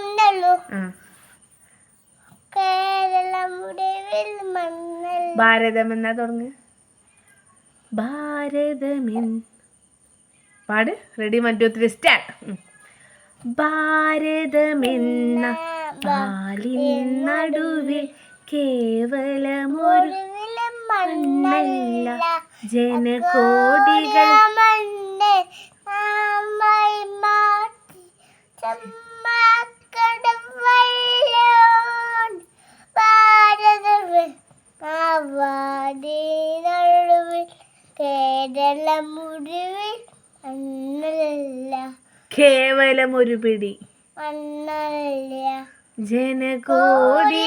ഒന്നുള്ളൂ ഭാരതം എന്നാ തുടങ്ങ്? ഭാരതമെൻ പാട്. റെഡി മറ്റു ത്രീ സ്റ്റാർട്ട് ഭാരതമെന്ന പാലിൻ നടുവിൽ കേവലമൊരു മണ്ണല്ല. ജനകോടികൾ ഒരു പിടി ജനകോടി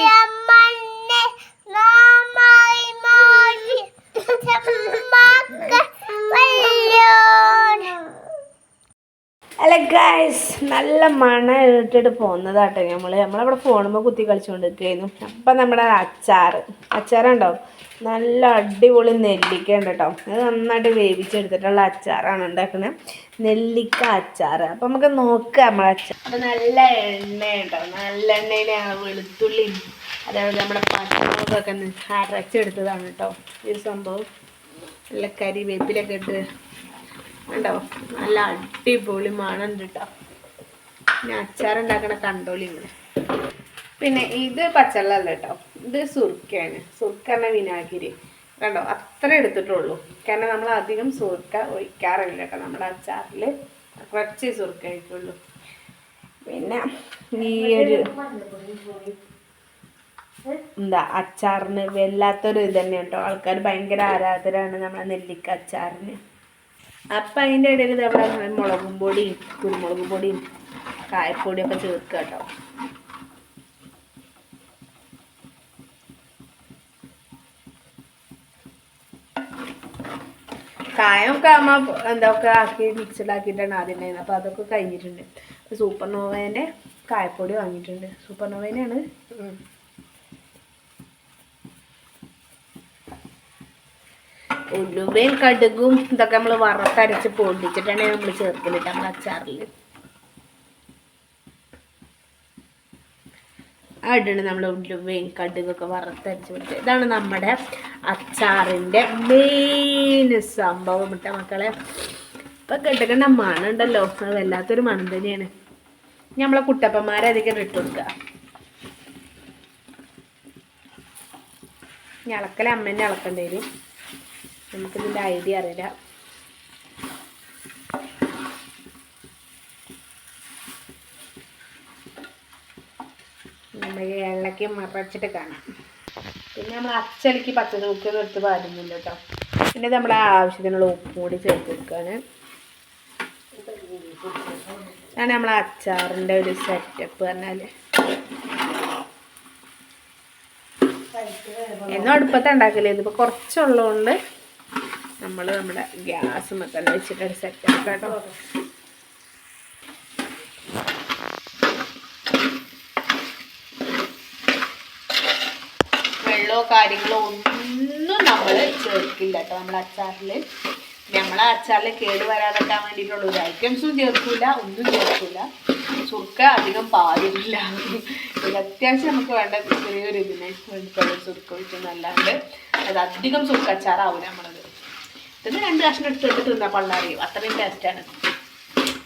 ഗൈസ് നല്ല മണ ഇട്ടിട്ട് പോകുന്നതാട്ടോ നമ്മൾ നമ്മളവിടെ ഫോണുമ്പോൾ കുത്തി കളിച്ചുകൊണ്ടിരിക്കുകയായിരുന്നു അപ്പം നമ്മുടെ അച്ചാർ അച്ചാറുണ്ടോ? നല്ല അടിപൊളി നെല്ലിക്ക ഉണ്ട് കേട്ടോ അത് നന്നായിട്ട് വേവിച്ചെടുത്തിട്ടുള്ള അച്ചാറാണ് ഉണ്ടാക്കുന്നത് നെല്ലിക്ക അച്ചാർ അപ്പം നമുക്ക് നോക്കാം നമ്മളെ അച്ചാർ അപ്പം നല്ല എണ്ണ ഉണ്ടോ നല്ല എണ്ണയിൽ വെളുത്തുള്ളി അതേപോലെ നമ്മുടെ പച്ചമുളകൊക്കെ അരച്ചെടുത്തതാണ് കേട്ടോ ഈ സംഭവം. നല്ല കരിവേപ്പിലൊക്കെ ഇട്ട് ഉണ്ടോ നല്ല അടിപൊളി മണം കേട്ടോ പിന്നെ അച്ചാറുണ്ടാക്കണ കണ്ടോളി ഇങ്ങനെ പിന്നെ ഇത് പച്ചവെള്ളമല്ല കേട്ടോ. ഇത് സുർക്കയാണ്. സുർക്ക എന്ന വിനാഗിരി. കണ്ടോ? അത്ര എടുത്തിട്ടുള്ളൂ. കാരണം നമ്മൾ അധികം സുർക്ക ഒഴിക്കാറില്ല കേട്ടോ. നമ്മുടെ അച്ചാറിൽ കുറച്ച് സുർക്ക ഒഴിക്കുള്ളൂ. പിന്നെ ഈ ഒരു എന്താ? അച്ചാറിന് വല്ലാത്തൊരു ഇത് തന്നെ കേട്ടോ. ആൾക്കാർ ഭയങ്കര ആരാധനയാണ് നമ്മളെ നെല്ലിക്ക അച്ചാറിന്. അപ്പം അതിന്റെ ഇടയിൽ നമ്മുടെ മുളകും പൊടിയും കുരുമുളക് പൊടിയും കായപ്പൊടിയും ഒക്കെ ചേർക്കുക കേട്ടോ കായമൊക്കെ അമ്മ എന്തൊക്കെ ആക്കി മിക്സഡ് ആക്കിയിട്ടാണ് ആദ്യം ഉണ്ടായിരുന്നത് അപ്പോൾ അതൊക്കെ കഴിഞ്ഞിട്ടുണ്ട്. സൂപ്പർ നോവേന്റെ കായപ്പൊടി വാങ്ങിയിട്ടുണ്ട്. സൂപ്പർ നോവേനെയാണ് ഉലുവയും കടുകും ഇതൊക്കെ നമ്മൾ വറുത്തരച്ച് പൊടിച്ചിട്ടാണ് നമ്മൾ ചേർക്കലിട്ട് നമ്മൾ അച്ചാറിൽ അവിടെയാണ് നമ്മൾ ഉലുവയും കടുകൊക്കെ വറുത്തരച്ച് പൊടിച്ചത് ഇതാണ് നമ്മുടെ അച്ചാറിന്റെ മെയിൻ സംഭവം ഇട്ട മക്കളെ. ഇപ്പം കേട്ടിക്കണ്ട മണുണ്ടല്ലോ അത് വല്ലാത്തൊരു മണം തന്നെയാണ്. നമ്മളെ കുട്ടപ്പന്മാരെ അധികം ഇട്ട് കൊടുക്കുക ഇനി അളക്കൽ അമ്മേന്റെ അളക്കേണ്ടി വരും നമുക്കിതിന്റെ ഐഡിയ അറിയില്ല. നമ്മൾ ഇളക്കി മറച്ചിട്ട് കാണാം. പിന്നെ നമ്മൾ അച്ചലിക്ക് പച്ചമുക്കൊന്നും എടുത്ത് പാരുന്നില്ല കേട്ടോ. പിന്നെ നമ്മൾ ആവശ്യത്തിനുള്ള ഉപ്പും കൂടി ചേർത്ത് കൊടുക്കുകയാണ് അതാണ് നമ്മൾ അച്ചാറിന്റെ ഒരു സെറ്റപ്പ് പറഞ്ഞാൽ എന്നും അടുപ്പത്ത് ഉണ്ടാക്കില്ല ഇതിപ്പോൾ കുറച്ചുള്ളതുകൊണ്ട് നമ്മൾ നമ്മുടെ ഗ്യാസ് മൊത്തം വെച്ചിട്ട് സെറ്റ് ആക്കാം കേട്ടോ. വെള്ളമോ കാര്യങ്ങളോ ഒന്നും നമ്മൾ ചേർക്കില്ല കേട്ടോ. നമ്മുടെ അച്ചാറിൽ നമ്മളെ അച്ചാറിൽ കേട് വരാതെക്കാൻ വേണ്ടിയിട്ടുള്ള ഒരു ഐറ്റംസും ചേർക്കില്ല ഒന്നും ചേർക്കില്ല സുർക്ക അധികം പാടില്ല. അത്യാവശ്യം നമുക്ക് വേണ്ട ചെറിയൊരു ഇതിനെ വേണ്ടിയിട്ടുള്ള സുർക്ക ഒഴിച്ചെന്നല്ലാണ്ട് അത് അധികം സുർക്ക അച്ചാറാവില്ല നമ്മളത്. ഇത് രണ്ട് കഷ്ണം എടുത്തിട്ട് തിന്നാ പള്ളാറിയും അത്രയും ടേസ്റ്റാണ്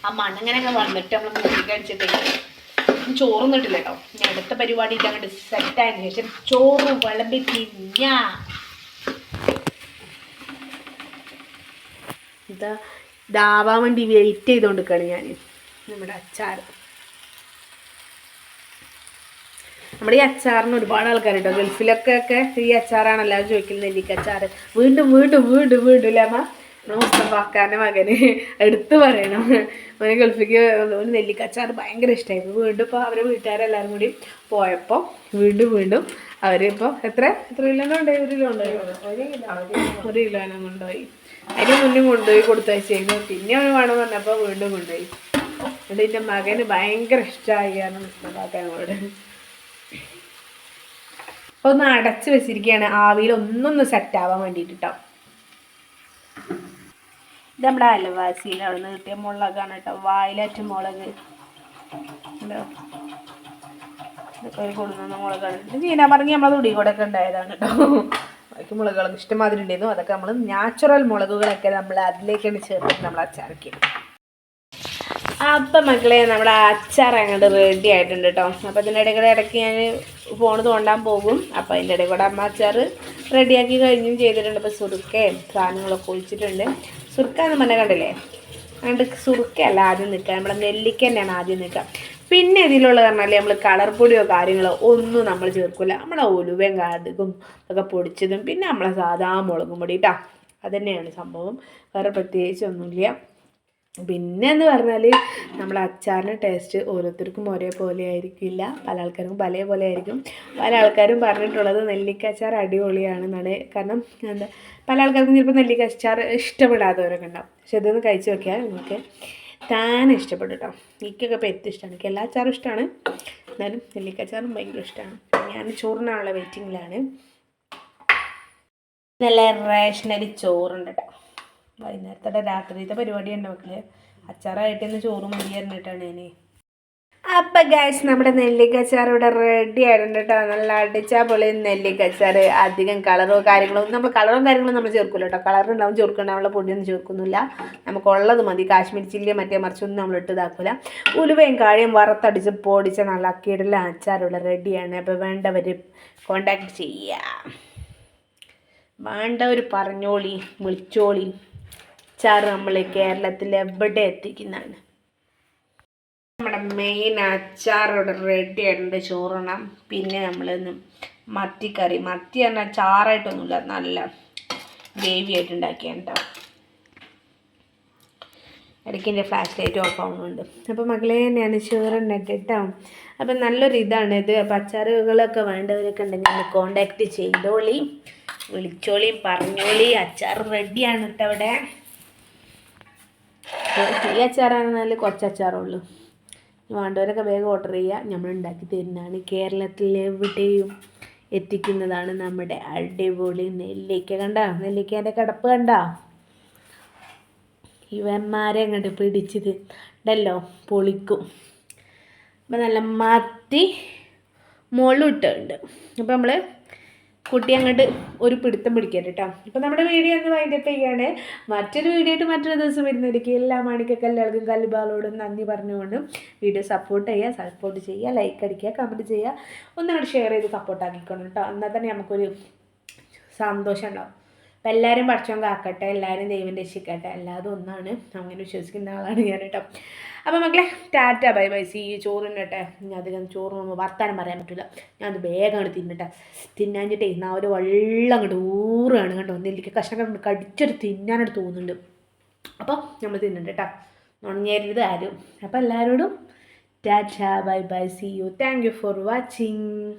ആ മണ്ണിങ്ങനെയൊക്കെ വന്നിട്ട് നമ്മൾ മൂക്കി അടിച്ചിട്ട് ചോറും കിട്ടില്ല കേട്ടോ ഇനി അടുത്ത പരിപാടി അങ്ങോട്ട് സെറ്റായതിനു ശേഷം ചോറ് വിളമ്പി തിന്ന. ഇതാ ഇതാവാൻ വേണ്ടി വെയിറ്റ് ചെയ്തുകൊണ്ടിരിക്കുകയാണ് ഞാൻ നമ്മുടെ അച്ചാർ നമ്മുടെ ഈ അച്ചാറിന് ഒരുപാട് ആൾക്കാർ കേട്ടോ ഗൾഫിലൊക്കെ ഒക്കെ ഈ അച്ചാറാണ് എല്ലാവരും ചോദിക്കുന്നത്. എനിക്ക് അച്ചാർ വീണ്ടും വീണ്ടും വീണ്ടും വീണ്ടും ഇല്ലേ അമ്മ? മകന് എടുത്തു പറയണം. അവന് ഗൾഫിക്ക് ഒരു നെല്ലിക്ക അച്ചാർ ഭയങ്കര ഇഷ്ടമായിരുന്നു വീണ്ടും ഇപ്പോൾ അവരെ വീട്ടുകാരെല്ലാവരും കൂടി പോയപ്പോൾ വീണ്ടും വീണ്ടും അവരിപ്പോൾ എത്ര? എത്ര കിലോനെ ഉണ്ടായി? ഒരു കിലോ ഉണ്ടായി. ഒരു കിലോനെ കൊണ്ടുപോയി. അതിന് മുന്നേ കൊണ്ടുപോയി കൊടുത്തയച്ചിരുന്നു പിന്നെ അവന് വേണം പറഞ്ഞപ്പോൾ വീണ്ടും കൊണ്ടുപോയി. എന്നിട്ട് എന്റെ മകന് ഭയങ്കര ഇഷ്ടമായി കാരണം മുസ്തഫാക്കാനോട് ഒന്ന് അടച്ച് വെച്ചിരിക്കുകയാണ് ആവിയിൽ ഒന്നൊന്ന് സെറ്റ് ആവാൻ വേണ്ടിയിട്ട് കേട്ടോ ഇത് നമ്മുടെ അലവാസിയിൽ അവിടെ നിന്ന് കിട്ടിയ മുളകാണ് കേട്ടോ. വായിലേറ്റ മുളക്. ഒരു കൊടുക്കുന്ന മുളകാണ്. ഇത് ചീനാമറങ്ങി നമ്മളത് തുടി കൂടെ ഒക്കെ ഉണ്ടായതാണ് കേട്ടോ. ബാക്കി മുളകുകളൊക്കെ ഇഷ്ടമാതിരി ഉണ്ടായിരുന്നു. അതൊക്കെ നമ്മൾ നാച്ചുറൽ മുളകുകളൊക്കെ നമ്മൾ അതിലേക്കാണ് ചേർത്തിട്ട് നമ്മൾ അച്ചാറക്കി അപ്പം മക്കളെ നമ്മുടെ അച്ചാർ അങ്ങോട്ട് റെഡി ആയിട്ടുണ്ട് കേട്ടോ അപ്പോൾ അതിന്റെ ഇടയിൽ കൂടെ ഇടയ്ക്ക് ഞാൻ ഫോൺ തോണ്ടാൻ പോകും. അപ്പോൾ അതിന്റെ ഇടയിൽ കൂടെ അമ്മ അച്ചാർ റെഡിയാക്കി കഴിഞ്ഞും ചെയ്തിട്ടുണ്ട്. അപ്പോൾ സുറുക്കയും സാധനങ്ങളൊക്കെ ഒഴിച്ചിട്ടുണ്ട്. സുറുക്ക എന്ന് പറഞ്ഞാൽ കണ്ടില്ലേ? അതുകൊണ്ട് സുറുക്കയല്ല ആദ്യം നിൽക്കുക. നമ്മുടെ നെല്ലിക്ക തന്നെയാണ് ആദ്യം നിൽക്കുക. പിന്നെ ഇതിലുള്ള പറഞ്ഞാൽ നമ്മൾ കളർ പൊടിയോ കാര്യങ്ങളോ ഒന്നും നമ്മൾ ചേർക്കില്ല നമ്മളെ ഒലുവയും കാടുകും ഒക്കെ പൊടിച്ചതും പിന്നെ നമ്മളെ സാധാ മുളകും പൊടി കേട്ടോ അതുതന്നെയാണ് സംഭവം. വേറെ പ്രത്യേകിച്ച് ഒന്നുമില്ല. പിന്നെ എന്ന് പറഞ്ഞാൽ നമ്മുടെ അച്ചാറിന്റെ ടേസ്റ്റ് ഓരോരുത്തർക്കും ഒരേപോലെ ആയിരിക്കില്ല. പല ആൾക്കാർക്കും പല പോലെ ആയിരിക്കും. പല ആൾക്കാരും പറഞ്ഞിട്ടുള്ളത് നെല്ലിക്ക അച്ചാർ അടിപൊളിയാണ് അടിപൊളിയാണെന്നാണ് കാരണം എന്താ പല ആൾക്കാർക്കും ചിലപ്പോൾ നെല്ലിക്ക അച്ചാർ ഇഷ്ടപ്പെടാത്തവരൊക്കെ ഉണ്ടാവും. പക്ഷെ ഇതൊന്ന് കഴിച്ച് നോക്കിയാൽ നിങ്ങൾക്ക് താനെ ഇഷ്ടപ്പെടും കേട്ടോ എനിക്കൊക്കെ ഇപ്പോൾ ഏറ്റവും ഇഷ്ടമാണ്. എനിക്ക് എല്ലാ അച്ചാറും ഇഷ്ടമാണ്. എന്നാലും നെല്ലിക്ക അച്ചാറും ഭയങ്കര ഇഷ്ടമാണ്. ഞാൻ ചോറിനാണുള്ള വെയിറ്റിങ്ങിലാണ് നല്ല റേഷനരി ചോറുണ്ട് കേട്ടോ വൈകുന്നേരത്തെ രാത്രിയിലത്തെ പരിപാടിയുണ്ട് മക്കൾ. അച്ചാറായിട്ട് ഇന്ന് ചോറ് മതി പറഞ്ഞിട്ടാണ് ഞാൻ അപ്പം ഗാസ് നമ്മുടെ നെല്ലിക്കച്ചാർ ഇവിടെ റെഡി ആയിട്ടുണ്ട് കേട്ടോ നല്ല അടിച്ചാൽ പൊളി നെല്ലിക്കച്ചാർ അധികം കളറോ കാര്യങ്ങളോ നമ്മൾ കളറും കാര്യങ്ങളും നമ്മൾ ചേർക്കില്ല കേട്ടോ കളറുണ്ടാവും ചേർക്കുന്നുണ്ടാവുള്ള പൊടിയൊന്നും ചേർക്കുന്നില്ല. നമുക്കുള്ളത് മതി. കാശ്മീരി ചില്ലി മറ്റേ മറിച്ചൊന്നും നമ്മൾ ഇട്ട് ഉലുവയും കാഴയും വറുത്തടിച്ച് പൊടിച്ച നല്ല അക്കിയിടുള്ള അച്ചാർ ഇവിടെ റെഡിയാണ് അപ്പോൾ വേണ്ടവർ കോണ്ടാക്ട് ചെയ്യാം. വേണ്ടവർ പറഞ്ഞോളി വിളിച്ചോളി. അച്ചാർ നമ്മൾ കേരളത്തിൽ എവിടെ എത്തിക്കുന്നതാണ്? നമ്മുടെ മെയിൻ അച്ചാർ ഇവിടെ റെഡി ആയിട്ടുണ്ട് ചോറണം പിന്നെ നമ്മളിന്ന് മത്തിക്കറി. മത്തി പറഞ്ഞാൽ ചാറായിട്ടൊന്നുമില്ല നല്ല ഗ്രേവി ആയിട്ട് ഉണ്ടാക്കിയാണ് കേട്ടോ ഇടയ്ക്ക് എന്റെ ഫ്ലാഷ് ലൈറ്റ് ഓഫ് ആവുന്നുണ്ട്. അപ്പോൾ മകളെ ഞാൻ ചോറുണ്ട് കേട്ടോ അപ്പം നല്ലൊരു ഇതാണ് ഇത്. അപ്പം അച്ചാറുകളൊക്കെ വേണ്ടവരൊക്കെ ഉണ്ടെങ്കിൽ ഒന്ന് കോണ്ടാക്ട് ചെയ്തോളി. വിളിച്ചോളിയും പറഞ്ഞോളി. അച്ചാർ റെഡിയാണ് കേട്ടോ അവിടെ ഈ അച്ചാറാണെന്നാൽ കുറച്ച് അച്ചാറുള്ളൂ. വേണ്ടവരൊക്കെ വേഗം ഓർഡർ ചെയ്യുക നമ്മൾ ഉണ്ടാക്കി തരുന്നതാണ്. കേരളത്തിൽ എവിടെയും എത്തിക്കുന്നതാണ് നമ്മുടെ അടിപൊളി നെല്ലിക്ക. കണ്ട? നെല്ലിക്കേന്റെ കിടപ്പ് കണ്ട? ഇവന്മാരെ അങ്ങോട്ട് പിടിച്ചത് ഉണ്ടല്ലോ പൊളിക്കും. അപ്പം നല്ല മത്തി മുളിട്ടുണ്ട് അപ്പം നമ്മൾ കുട്ടി അങ്ങോട്ട് ഒരു പിടുത്തം പിടിക്കരുത് കേട്ടോ. ഇപ്പം നമ്മുടെ വീഡിയോ ഒന്ന് വൈൻഡപ്പ് ചെയ്യാണ്. മറ്റൊരു വീഡിയോ ആയിട്ട് മറ്റൊരു ദിവസം വരുന്നതായിരിക്കും എല്ലാ മാണിക്കക്കല്ലുകൾക്കും കല്ലുബാളോടും നന്ദി പറഞ്ഞുകൊണ്ട് വീഡിയോ സപ്പോർട്ട് ചെയ്യുക സപ്പോർട്ട് ചെയ്യുക ലൈക്ക് അടിക്കുക കമന്റ് ചെയ്യുക. ഒന്നങ്ങോട്ട് ഷെയർ ചെയ്ത് സപ്പോർട്ട് ആക്കിക്കണം കേട്ടോ. എന്നാൽ തന്നെ നമുക്കൊരു സന്തോഷം ഉണ്ടാവും. അപ്പം എല്ലാവരും പഠിച്ചോൻ കാക്കട്ടെ എല്ലാവരും ദൈവം രക്ഷിക്കട്ടെ. അല്ലാതെ ഒന്നാണ്. അങ്ങനെ വിശ്വസിക്കുന്ന ആളാണ് ഞാൻ കേട്ടോ. അപ്പോൾ മക്കളെ ടാറ്റ ബൈ ബൈ സി കേട്ടെ അധികം ചോറ് നമ്മൾ വർത്താനം പറയാൻ പറ്റില്ല ഞാൻ അത് വേഗമാണ് തിന്നട്ടെ തിന്നാഞ്ഞിട്ടേ എന്നാ ഒരു വെള്ളം അങ്ങോട്ട് ഊറുകയാണ് കണ്ടോ? എനിക്ക് കഷ്ണം കടിച്ചൊരു തിന്നാനായിട്ട് തോന്നുന്നുണ്ട്. അപ്പോൾ നമ്മൾ തിന്നണ്ട കേട്ടോ നുണഞ്ഞേരരുത് ആരും. അപ്പോൾ എല്ലാവരോടും tata bye bye see you. Thank you for watching